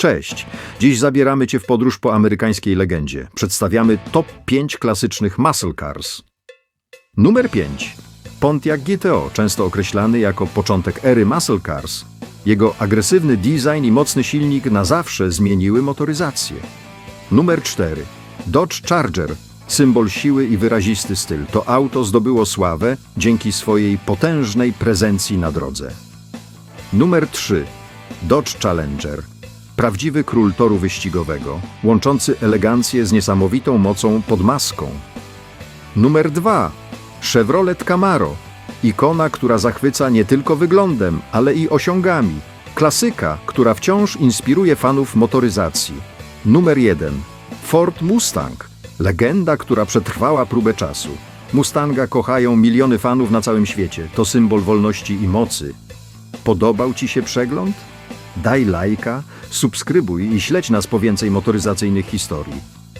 Cześć! Dziś zabieramy Cię w podróż po amerykańskiej legendzie. Przedstawiamy top 5 klasycznych muscle cars. Numer 5. Pontiac GTO, często określany jako początek ery muscle cars. Jego agresywny design i mocny silnik na zawsze zmieniły motoryzację. Numer 4. Dodge Charger, symbol siły i wyrazisty styl. To auto zdobyło sławę dzięki swojej potężnej prezencji na drodze. Numer 3. Dodge Challenger. Prawdziwy król toru wyścigowego, łączący elegancję z niesamowitą mocą pod maską. Numer 2. Chevrolet Camaro. Ikona, która zachwyca nie tylko wyglądem, ale i osiągami. Klasyka, która wciąż inspiruje fanów motoryzacji. Numer 1. Ford Mustang. Legenda, która przetrwała próbę czasu. Mustanga kochają miliony fanów na całym świecie. To symbol wolności i mocy. Podobał Ci się przegląd? Daj lajka, subskrybuj i śledź nas po więcej motoryzacyjnych historii.